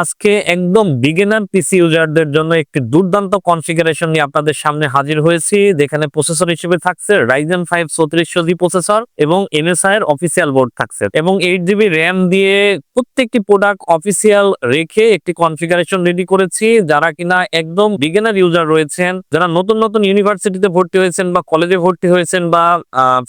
আজকে একদম বিগিনার পিসি ইউজারদের জন্য একটি দুর্দান্ত কনফিগারেশন নিয়ে আপনাদের সামনে হাজির হয়েছি। যেখানে প্রসেসর হিসেবে থাকছে রাইজেন ফাইভ চৌত্রিশশো জি প্রসেসর এবং এনএসআই এর অফিসিয়াল বোর্ড থাকছে এবং এইট জিবি র্যাম দিয়ে প্রত্যেকটি প্রোডাক্ট অফিসিয়াল রেখে একটি কনফিগারেশন রেডি করেছি। যারা কিনা একদম বিগিনার ইউজার রয়েছেন, যারা নতুন নতুন ইউনিভার্সিটিতে ভর্তি হয়েছেন বা কলেজে ভর্তি হয়েছেন বা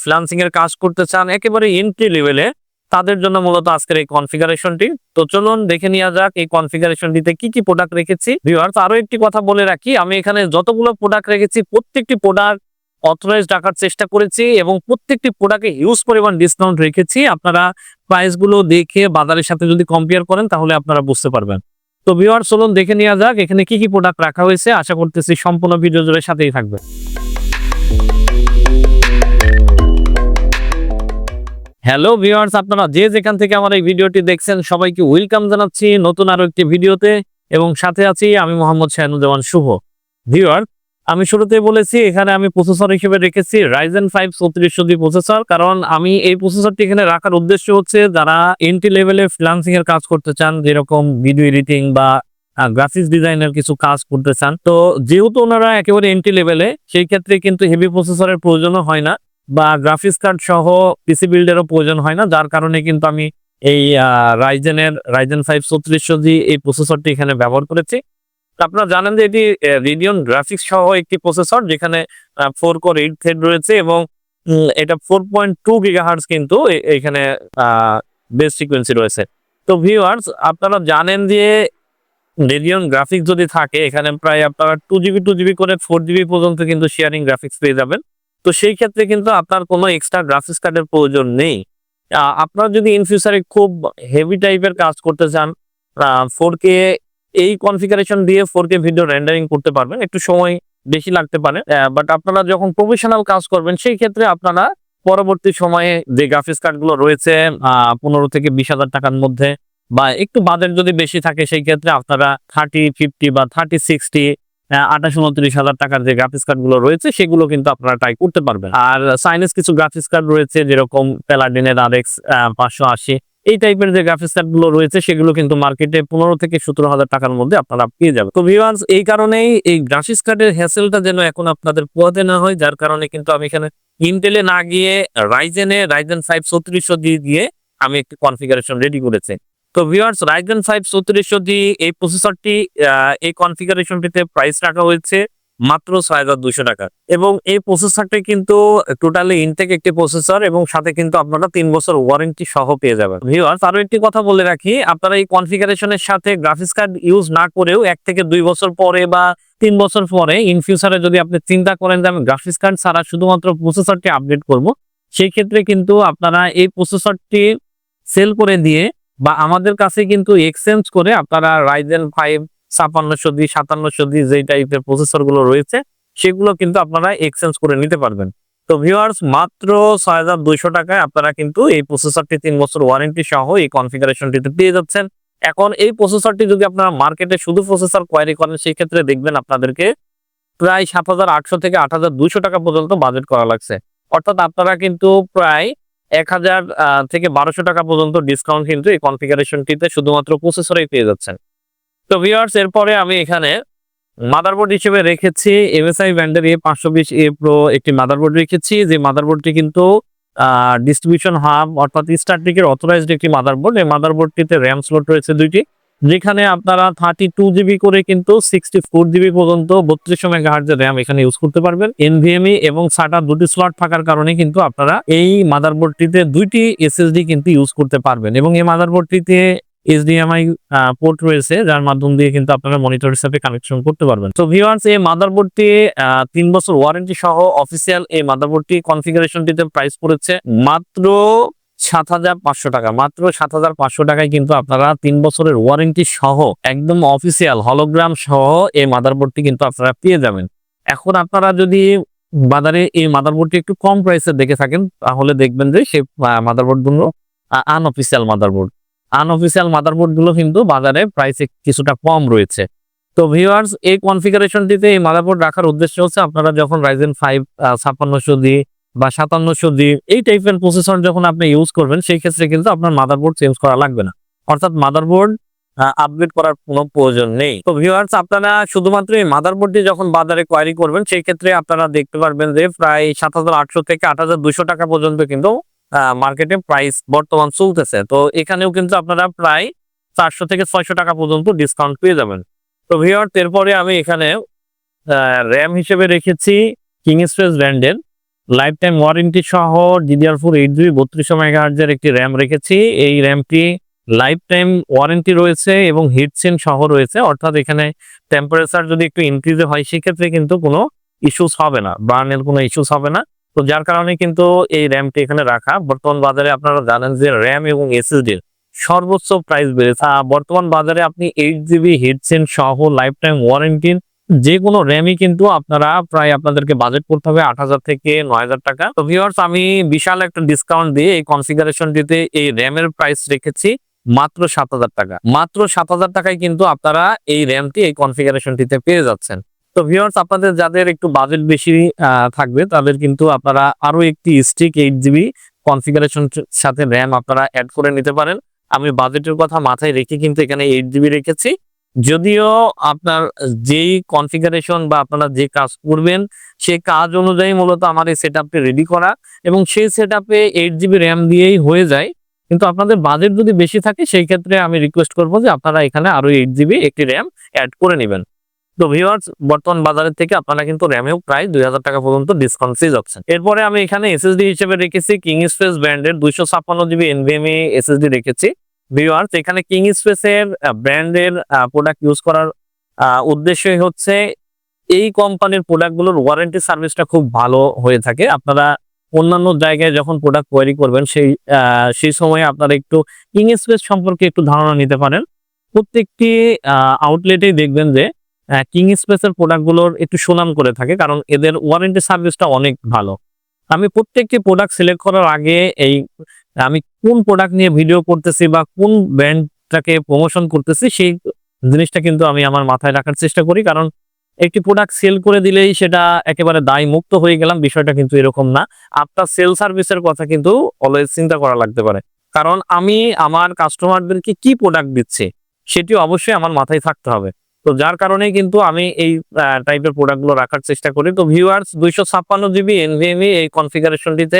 ফ্রিলান্সিং এর কাজ করতে চান, একেবারে এন্ট্রি লেভেলে তাদের জন্য মূলত আজকের এই কনফিগারেশনটি তো চলুন দেখে নেওয়া যাক এই কনফিগারেশনটিতে কি কি প্রোডাক্ট রেখেছি। ভিউয়ার্স আরও একটি কথা বলে রাখি, আমি এখানে যতগুলো প্রোডাক্ট রেখেছি, প্রত্যেকটি প্রোডাক্ট অথরাইজ রাখার চেষ্টা করেছি এবং প্রত্যেকটি প্রোডাক্টে হিউজ পরিমাণ ডিসকাউন্ট রেখেছি। আপনারা প্রাইসগুলো দেখে বাজারের সাথে যদি কম্পেয়ার করেন, তাহলে আপনারা বুঝতে পারবেন। তো ভিউয়ার্স চলুন দেখে নেওয়া যাক, এখানে কি কি প্রোডাক্ট রাখা হয়েছে। আশা করতেছি সম্পূর্ণ ভিডিও জুড়ে সাথেই থাকবে হ্যালো ভিউয়ার্স আপনারা যে যেখান থেকে আমার এই ভিডিওটি দেখছেন, সবাইকে ওয়েলকাম জানাচ্ছি নতুন আরও একটি ভিডিওতে। এবং সাথে আছি আমি মোহাম্মদ শাহানুজ্জামান শুভ। ভিউয়ার আমি শুরুতে বলেছি, এখানে আমি প্রসেসর হিসেবে রেখেছি রাইজেন ফাইভ চৌত্রিশশো জি প্রসেসর কারণ আমি এই প্রসেসরটি এখানে রাখার উদ্দেশ্য হচ্ছে যারা এন্ট্রি লেভেলে ফ্রিলান্সিং এর কাজ করতে চান, যেরকম ভিডিও এডিটিং বা গ্রাফিক্স ডিজাইনের কিছু কাজ করতে চান। তো যেহেতু ওনারা একেবারে এন্ট্রি লেভেলে সেই ক্ষেত্রে কিন্তু হেভি প্রসেসরের প্রয়োজনও হয় না। বা গ্রাফিক্স কার্ড সহ পিসি বিল্ডেরও প্রয়োজন হয় না। যার কারণে কিন্তু আমি এই রাইজেনের রাইজেন ফাইভ চৌত্রিশশো জি এই প্রসেসরটি এখানে ব্যবহার করেছি। আপনারা জানেন যে এটি রেডিয়ন গ্রাফিক্স সহ একটি প্রসেসর যেখানে ফোর কোর এইট থ্রেড রয়েছে এবং এটা ফোর পয়েন্ট টু গিগাহার্স কিন্তু এখানে বেস সিকোয়েন্সি রয়েছে। তো ভিউয়ার্স আপনারা জানেন যে রেডিয়ন গ্রাফিক্স যদি থাকে, এখানে প্রায় আপনারা টু জিবি টু জিবি করে ফোর জিবি পর্যন্ত কিন্তু শেয়ারিং গ্রাফিক্স পেয়ে যাবেন। তো সেই ক্ষেত্রে কিন্তু আপনার কোনো এক্সট্রা গ্রাফিক্স কার্ডের প্রয়োজন নেই। আপনারা যদি ইন ফিউচারে খুব হেভি টাইপের কাজ করতে চান ফোর কে এই কনফিগারেশন দিয়ে ফোর কে ভিডিও রেন্ডারিং করতে পারবেন। একটু সময় বেশি লাগতে পারে বাট আপনারা যখন প্রফেশনাল কাজ করবেন, সেই ক্ষেত্রে আপনারা পরবর্তী সময়ে যে গ্রাফিক্স কার্ডগুলো রয়েছে পনেরো থেকে বিশ হাজার টাকার মধ্যে বা একটু বাজেট যদি বেশি থাকে, সেই ক্ষেত্রে আপনারা থার্টি ফিফটি বা থার্টি সিক্সটি আঠাশ, উনত্রিশ হাজার টাকার যে গ্রাফিক্স কার্ডগুলো রয়েছে, সেগুলো কিন্তু আপনারা ট্রাই করতে পারবেন। আর সাইনেস কিছু গ্রাফিক্স কার্ড রয়েছে, যেরকম প্যালাডিনের আর এক্স পাঁচশো আশি। এই টাইপের যে গ্রাফিক্স কার্ডগুলো রয়েছে, সেগুলো কিন্তু মার্কেটে পনেরো থেকে সতেরো হাজার টাকার মধ্যে আপনারা পেয়ে যাবেন। তো ভিউয়ার্স এই কারণেই এই গ্রাফিক্স কার্ডের হ্যাসেলটা যেন এখন আপনাদের পোয়াতে না হয়, যার কারণে কিন্তু আমি এখানে ইন্টেলে না গিয়ে রাইজেনে রাইজেন ফাইভ চৌত্রিশশো দিয়ে দিয়ে আমি একটি কনফিগারেশন রেডি করেছি। তো ভিউয়ার্স রাইজেন ফাইভ চৌত্রিশশো জি এই প্রসেসরটি এই কনফিগারেশনটিতে প্রাইস রাখা হয়েছে মাত্র ছয় হাজার দুশো টাকা। এবং এই প্রসেসরটি কিন্তু টোটালি ইনটেক একটি প্রসেসর এবং সাথে কিন্তু আপনারা তিন বছর ওয়ারেন্টি সহ পেয়ে যাবেন। ভিউয়ার্স আরও একটি কথা বলে রাখি, আপনারা এই কনফিগারেশনের সাথে গ্রাফিক্স কার্ড ইউজ না করেও এক থেকে দুই বছর পরে বা তিন বছর পরে ইন ফিউচারে যদি আপনি চিন্তা করেন যে আমি গ্রাফিক্স কার্ড ছাড়া শুধুমাত্র প্রসেসরটি আপডেট করব, সেই ক্ষেত্রে কিন্তু আপনারা এই প্রসেসরটি সেল করে দিয়ে বা আমাদের কাছে কিন্তু এক্সচেঞ্জ করে আপনারা রাইজেন ফাইভ ছাপান্নশো দি, সাতান্নশো দি যেই টাইপের প্রসেসরগুলো রয়েছে, সেগুলো কিন্তু আপনারা এক্সচেঞ্জ করে নিতে পারবেন। তো ভিউয়ার্স মাত্র ছয় হাজার দুইশো টাকায় আপনারা কিন্তু এই প্রসেসরটি তিন বছর ওয়ারেন্টি সহ এই কনফিগারেশনটিতে পেয়ে যাচ্ছেন। এখন এই প্রসেসরটি যদি আপনারা মার্কেটে শুধু প্রসেসর কোয়ারি করেন, সেই ক্ষেত্রে দেখবেন আপনাদেরকে প্রায় সাত হাজার আটশো থেকে আট হাজার দুইশো টাকা পর্যন্ত বাজেট করা লাগছে। অর্থাৎ আপনারা কিন্তু প্রায় এক হাজার থেকে বারোশো টাকা পর্যন্ত ডিসকাউন্ট কিন্তু এই কনফিগারেশনটিতে শুধুমাত্র প্রসেসরেই পেয়ে যাচ্ছেন। তো ভিওয়ার্স এরপরে আমি এখানে মাদারবোর্ড হিসেবে রেখেছি। এমএসআই ব্যান্ডের এ পাঁচশো বিশ এ প্রো একটি মাদারবোর্ড রেখেছি। যে মাদারবোর্ডটি কিন্তু ডিস্ট্রিবিউশন হাব অর্থাৎ স্টারটিকের অথরাইজড একটি মাদারবোর্ড এই মাদারবোর্ডটিতে র্যাম স্লট রয়েছে দুইটি। যেখানে আপনারা থার্টি টু জিবি করে কিন্তু সিক্সটি ফোর জিবি পর্যন্ত বত্রিশশো মেগাহার্জের র্যাম এখানে ইউজ করতে পারবেন। এনভিএমই এবং সাটা দুটি স্লট থাকার কারণে কিন্তু আপনারা এই মাদারবোর্ডটিতে দুইটি এসএসডি কিন্তু ইউজ করতে পারবেন এবং এই মাদারবোর্ডটিতে এইচডিএমআই পোর্ট রয়েছে, যার মাধ্যম দিয়ে কিন্তু আপনারা মনিটরের সাথে কানেকশন করতে পারবেন। তো ভিউয়ার্স এই মাদারবোর্ডটি তিন বছর ওয়ারেন্টি সহ অফিসিয়াল এই মাদারবোর্ডটি কনফিগারেশনটিতে প্রাইস পড়েছে মাত্র সাত হাজার পাঁচশো টাকা। মাত্র সাত হাজার পাঁচশো টাকায় কিন্তু আপনারা তিন বছরের ওয়ারেন্টি সহ একদম অফিসিয়াল হলোগ্রাম সহ এই মাদারবোর্ডটি কিন্তু আপনারা পেয়ে যাবেন। এখন আপনারা যদি বাজারে এই মাদারবোর্ডটি একটু কম প্রাইসে দেখে থাকেন, তাহলে দেখবেন যে সেই মাদারবোর্ডগুলো আনঅফিসিয়াল মাদারবোর্ড আনঅফিসিয়াল মাদারবোর্ডগুলো কিন্তু বাজারে প্রাইসে কিছুটা কম রয়েছে। তো ভিউয়ার্স এই কনফিগারেশনটিতে এই মাদারবোর্ড রাখার উদ্দেশ্য হচ্ছে আপনারা যখন রাইজেন ফাইভ ছাপ্পান্নশো দিয়ে বা সাতান্নশো দিয়ে এই টাইপের প্রসেসর যখন আপনি ইউজ করবেন, সেই ক্ষেত্রে কিন্তু আপনার মাদারবোর্ড চেঞ্জ করা লাগবে না। অর্থাৎ মাদারবোর্ড আপগ্রেড করার কোনো প্রয়োজন নেই। তো ভিউয়ার্স আপনারা শুধুমাত্র এই মাদারবোর্ডটি যখন বাজারে কোয়ারি করবেন, সেই ক্ষেত্রে আপনারা দেখতে পারবেন যে প্রায় সাত হাজার আটশো থেকে আট টাকা পর্যন্ত কিন্তু মার্কেটে প্রাইস বর্তমান চলতেছে। তো এখানেও কিন্তু আপনারা প্রায় চারশো থেকে ছয়শো টাকা পর্যন্ত ডিসকাউন্ট পেয়ে যাবেন। তো ভিউয়ার্স এরপরে আমি এখানে র্যাম হিসেবে রেখেছি কিং স্পেস ব্র্যান্ডের লাইফ টাইম ওয়ারেন্টি সহ ডিডিআর ফোর এইট জিবি বত্রিশশো মেগাহার্জের একটি র্যাম রেখেছি। এই র্যামটি লাইফ টাইম ওয়ারেন্টি রয়েছে এবং হিটসেন সহ রয়েছে। অর্থাৎ এখানে টেম্পারেচার যদি একটু ইনক্রিজ হয়, সেক্ষেত্রে কিন্তু কোনো ইস্যুস হবে না বার্নের কোনো ইস্যুস হবে না। তো যার কারণে কিন্তু এই র্যামটি এখানে রাখা। বর্তমান বাজারে আপনারা জানেন যে র্যাম এবং এসএসডির সর্বোচ্চ প্রাইস বেড়েছে। বর্তমান বাজারে আপনি এইট জিবি হিটসেন সহ লাইফ টাইম ওয়ারেন্টির যে কোনো র্যামই কিন্তু আপনারা প্রায় আপনাদেরকে বাজেট করতে হবে আট হাজার থেকে নয় হাজার টাকা। তো ভিউয়ার্স আমি বিশাল একটা ডিসকাউন্ট দিয়ে এই কনফিগারেশনটিতে এই র্যামের প্রাইস রেখেছি মাত্র সাত হাজার টাকা। মাত্র সাত হাজার টাকায় কিন্তু আপনারা এই র্যামটি এই কনফিগারেশনটিতে পেয়ে যাচ্ছেন। তো ভিউয়ার্স আপনাদের যাদের একটু বাজেট বেশি থাকবে, তাদের কিন্তু আপনারা আরও একটি স্টিক এইট জিবি কনফিগারেশন সাথে র্যাম আপনারা অ্যাড করে নিতে পারেন। আমি বাজেটের কথা মাথায় রেখে কিন্তু এখানে এইট জিবি রেখেছি। যদিও আপনার যেই কনফিগারেশন বা আপনারা যে কাজ করবেন সেই কাজ অনুযায়ী মূলত আমার এই সেট রেডি করা এবং সেই সেট আপে এইট জিবি র্যাম দিয়েই হয়ে যায়। কিন্তু আপনাদের বাজেট যদি বেশি থাকে, সেই ক্ষেত্রে আমি রিকোয়েস্ট করব যে আপনারা এখানে আরও এইট জিবি একটি র্যাম অ্যাড করে নেবেন। তো ভিওয়ার্স বর্তমান বাজারের থেকে আপনারা কিন্তু র্যামেও প্রায় দুই হাজার টাকা পর্যন্ত ডিসকাউন্ট পেয়ে যাচ্ছেন। এরপরে আমি এখানে এসএসডি হিসেবে রেখেছি কিং স্পেস ব্র্যান্ডের দুইশো ছাপ্পান্ন জিবি এনভিএমই এসএসডি রেখেছি। ভিউয়ার্স এখানে কিং স্পেসের ব্র্যান্ডের প্রোডাক্ট ইউজ করার উদ্দেশ্যই হচ্ছে এই কোম্পানির প্রোডাক্টগুলোর ওয়ারেন্টি সার্ভিসটা খুব ভালো হয়ে থাকে। আপনারা অন্যান্য জায়গায় যখন প্রোডাক্ট কোয়ারি করবেন, সেই সেই সময় আপনারা একটু কিং স্পেস সম্পর্কে একটু ধারণা নিতে পারেন। প্রত্যেকটি আউটলেটেই দেখবেন যে কিং স্পেসের প্রোডাক্টগুলোর একটু সুনাম করে থাকে, কারণ এদের ওয়ারেন্টি সার্ভিসটা অনেক ভালো। আমি প্রত্যেকটি প্রোডাক্ট সিলেক্ট করার আগে এই আমি কোন প্রোডাক্ট নিয়ে ভিডিও করতেছি বা কোন ব্র্যান্ডটাকে প্রমোশন করতেছি, সেই জিনিসটা কিন্তু আমি আমার মাথায় রাখার চেষ্টা করি। কারণ একটি প্রোডাক্ট সেল করে দিলেই সেটা একেবারে দায় মুক্ত হয়ে গেলাম, বিষয়টা কিন্তু এরকম না। আপনার সেল সার্ভিসের কথা কিন্তু অলওয়েজ চিন্তা করা লাগতে পারে। কারণ আমি আমার কাস্টমারদেরকে কি প্রোডাক্ট দিচ্ছি সেটি অবশ্যই আমার মাথায় থাকতে হবে। তো যার কারণে কিন্তু আমি এই টাইপের প্রোডাক্টগুলো রাখার চেষ্টা করি। তো ভিউয়ার্স দুইশো ছাপ্পান্ন জিবি এনভিএমই এই কনফিগারেশনটিতে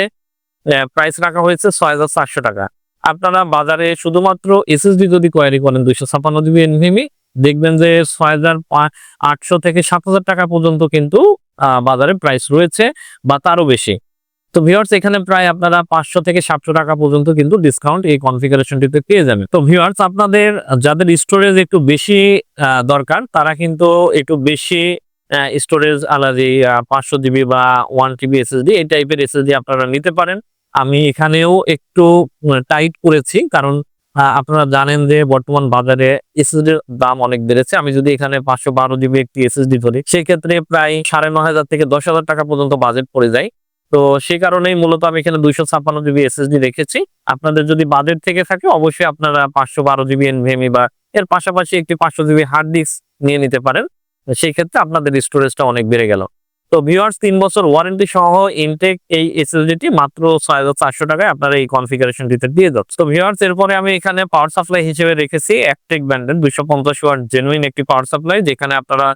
প্রাইস রাখা হয়েছে ছয় হাজার চারশো টাকা। আপনারা বাজারে শুধুমাত্র এসএসডি যদি কোয়ারি করেন দুইশো ছাপ্পান্ন জিবি এনভিএমই দেখবেন যে ছয় হাজার আটশো থেকে সাত হাজার টাকা পর্যন্ত কিন্তু বাজারে প্রাইস রয়েছে বা তারও বেশি। তো ভিউয়ার্স এখানে প্রায় আপনারা পাঁচশো থেকে সাতশো টাকা পর্যন্ত কিন্তু ডিসকাউন্ট এই কনফিগারেশনটিতে পেয়ে যাবেন। তো ভিউয়ার্স আপনাদের, যাদের স্টোরেজ একটু বেশি দরকার, তারা কিন্তু একটু বেশি স্টোরেজ আলাদা পাঁচশো জিবি বা ওয়ান টিবি এসএসডি এই টাইপের এসএসডি আপনারা নিতে পারেন। আমি এখানেও একটু টাইট করেছি, কারণ আপনারা জানেন যে বর্তমান বাজারে এসএসডির দাম অনেক বেড়েছে। আমি যদি এখানে পাঁচশো বারো জিবি একটি এসএসডি ধরি, সেক্ষেত্রে প্রায় সাড়ে ন হাজার থেকে দশ হাজার টাকা পর্যন্ত বাজেট পড়ে যায়। তো সেই কারণেই মূলত আমি এখানে দুইশো ছাপ্পান্ন জিবি এসএসডি রেখেছি। আপনাদের যদি বাজেট থেকে থাকে, অবশ্যই আপনারা পাঁচশো বারো জিবি এনভিএমই বা এর পাশাপাশি একটি পাঁচশো জিবি হার্ড ডিস্ক নিয়ে নিতে পারেন। সেই ক্ষেত্রে আপনাদের স্টোরেজটা অনেক বেড়ে গেল। তো ভিওয়ার্স তিন বছর ওয়ারেন্টি সহ ইনটেক এই এসএসডিটি মাত্র ছয় হাজার চারশো টাকায় আপনারা এই কনফিগারেশন কনফিগারেশনটিতে দিয়ে যাচ্ছে। তো ভিউয়ার্স এরপরে আমি এখানে পাওয়ার সাপ্লাই হিসেবে রেখেছি একটেক ব্র্যান্ডের দুইশো পঞ্চাশ ওয়াট জেনুইন একটি পাওয়ার সাপ্লাই যেখানে আপনারা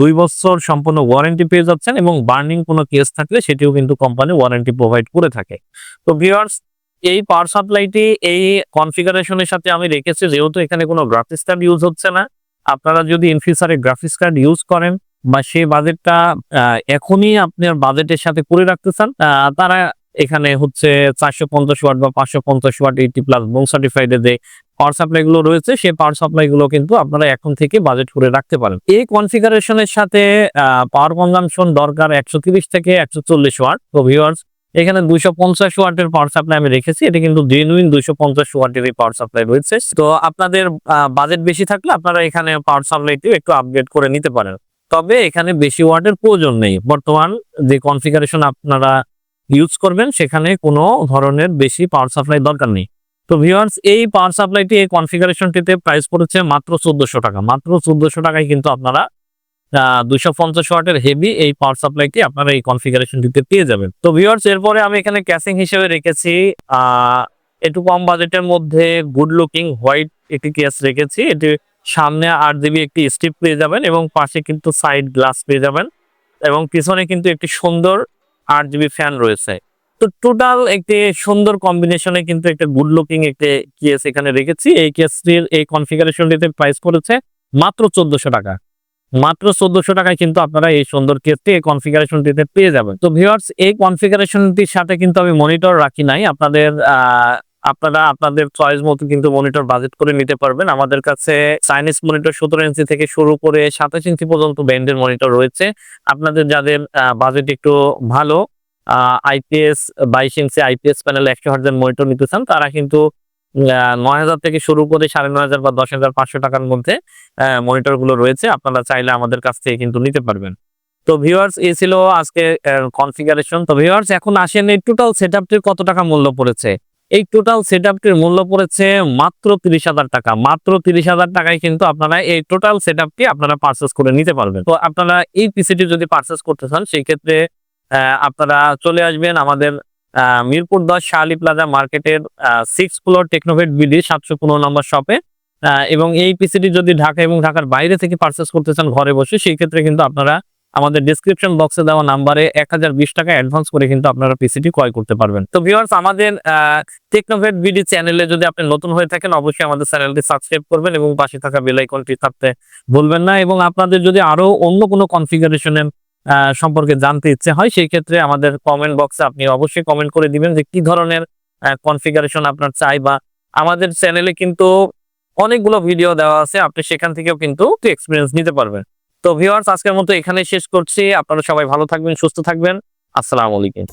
দুই বছর সম্পূর্ণ ওয়ারেন্টি পেয়ে যাচ্ছেন এবং বার্নিং কোনো কেস থাকলে সেটিও কিন্তু কোম্পানি ওয়ারেন্টি প্রোভাইড করে থাকে। তো ভিওয়ার্স এই পাওয়ার সাপ্লাইটি এই কনফিগারেশনের সাথে আমি রেখেছি, যেহেতু এখানে কোনো গ্রাফিক্স ইউজ হচ্ছে না। আপনারা যদি ইন গ্রাফিক্স কার্ড ইউজ করেন বা সেই বাজেটটা এখনই আপনার বাজেটের সাথে করে রাখতে চান তারা এখানে হচ্ছে চারশো পঞ্চাশ ওয়াট বা পাঁচশো পঞ্চাশ ওয়াট এইটি প্লাস বোম সার্টিফাইডে যে পাওয়ার সাপ্লাই গুলো রয়েছে, সেই পাওয়ার সাপ্লাই গুলো কিন্তু আপনারা এখন থেকে বাজেট করে রাখতে পারেন। এই কনফিগারেশনের সাথে পাওয়ার কনজামশন দরকার একশো থেকে একশো চল্লিশ ওয়াট। তো ভিউয়ার্স এখানে দুইশো পঞ্চাশ ওয়াটের পাওয়ার সাপ্লাই আমি রেখেছি। এটা কিন্তু জেনুইন দুইশো পঞ্চাশ ওয়াটের পাওয়ার সাপ্লাই রয়েছে। তো আপনাদের বাজেট বেশি থাকলে আপনারা এখানে পাওয়ার সাপ্লাইটিও একটু আপগ্রেড করে নিতে পারেন। তবে এখানে বেশি ওয়াটের প্রয়োজন নেই। বর্তমান যে কনফিগারেশন আপনারা ইউজ করবেন, সেখানে কোনো ধরনের বেশি পাওয়ার সাপ্লাই দরকার নেই। তো ভিওয়ার্স এই পাওয়ার সাপ্লাইটি, এই কনফিগারেশনটিতে প্রাইস পড়েছে মাত্র চোদ্দশো টাকা। মাত্র চোদ্দশো টাকায় কিন্তু আপনারা দুইশো পঞ্চাশ ওয়াটের হেভি এই পাওয়ার সাপ্লাইটি আপনারা এই কনফিগারেশনটিতে পেয়ে যাবেন। তো ভিউয়ার্স এরপরে আমি এখানে ক্যাসিং হিসেবে রেখেছি একটু কম বাজেটের মধ্যে গুড লুকিং হোয়াইট একটি কেস রেখেছি। এটি সামনে আট জিবি একটি স্টিপ পেয়ে যাবেন এবং পাশে কিন্তু সাইড গ্লাস পেয়ে যাবেন এবং পিছনে কিন্তু একটি সুন্দর আট জিবি ফ্যান রয়েছে। তো টোটাল একটি সুন্দর কম্বিনেশনে কিন্তু একটা গুড লুকিং একটি কেস এখানে রেখেছি। এই কেসটির এই কনফিগারেশনটিতে প্রাইস পড়েছে মাত্র চোদ্দশো টাকা। মাত্র চোদ্দশো টাকায় কিন্তু আপনারা এই সুন্দর কেসটি এই কনফিগারেশনটিতে পেয়ে যাবেন। তো ভিউয়ার্স এই কনফিগারেশনটির সাথে কিন্তু আমি মনিটর রাখি নাই। আপনাদের আপনারা আপনাদের চয়েস মতো কিন্তু মনিটর বাজেট করে নিতে পারবেন। আমাদের কাছে চাইনিজ মনিটর সতেরো ইঞ্চি থেকে শুরু করে সাতাশ ইঞ্চি পর্যন্ত ব্যান্ডের মনিটর রয়েছে। আপনাদের যাদের বাজেট একটু ভালো আইপিএস বাইশ ইঞ্চি আইপিএস প্যানেল একশো হাজার মনিটর নিতে চান, তারা কিন্তু নয় হাজার থেকে শুরু করে সাড়ে নয় হাজার বা দশ হাজার পাঁচশো টাকার মধ্যে মনিটরগুলো রয়েছে। আপনারা চাইলে আমাদের কাছ থেকে কিন্তু নিতে পারবেন। তো ভিউয়ার্স এ ছিল আজকে কনফিগারেশন তো ভিউয়ার্স এখন আসেন এই টোটাল সেটআপটির কত টাকা মূল্য পড়েছে? এই টোটাল সেটআপটির মূল্য পড়েছে মাত্র তিরিশ হাজার টাকা। মাত্র তিরিশ হাজার টাকায় কিন্তু আপনারা এই টোটাল সেটআপটি আপনারা পারচেস করে নিতে পারবেন। তো আপনারা এই পিসিটি যদি পারচেস করতে চান, সেই ক্ষেত্রে আপনারা চলে আসবেন আমাদের মিরপুর দশ শাহালি প্লাজা মার্কেটের সিক্স ফ্লোর টেকনোভেট বিডি সাতশো পনেরো নম্বর শপে এবং এই পিসিটি যদি ঢাকা এবং ঢাকার বাইরে থেকে পারচেস করতে চান ঘরে বসে, সেই ক্ষেত্রে কিন্তু আপনারা আমাদের ডিসক্রিপশন বক্সে দেওয়া নাম্বারে এক হাজার বিশ টাকা অ্যাডভান্স করে কিন্তু আপনারা পিসিটি ক্রয় করতে পারবেন। তো ভিউয়ার্স আমাদের টেকনোভেট বিডি চ্যানেলে যদি আপনি নতুন হয়ে থাকেন, অবশ্যই আমাদের চ্যানেলটি সাবস্ক্রাইব করবেন এবং পাশে থাকা বেল আইকনটি থাকতে ভুলবেন না। এবং আপনাদের যদি আরও অন্য কোনো কনফিগারেশনের সম্পর্কে জানতে ইচ্ছে হয়, সেই ক্ষেত্রে আমাদের কমেন্ট বক্সে আপনি অবশ্যই কমেন্ট করে দিবেন যে কি ধরনের কনফিগারেশন আপনার চাই বা আমাদের চ্যানেলে কিন্তু অনেকগুলো ভিডিও দেওয়া আছে, আপনি সেখান থেকেও কিন্তু এক্সপিরিয়েন্স নিতে পারবেন। তো ভিওয়ার্স আজকের মতো এখানে শেষ করছি, আপনারা সবাই ভালো থাকবেন, সুস্থ থাকবেন, আসসালামু আলাইকুম।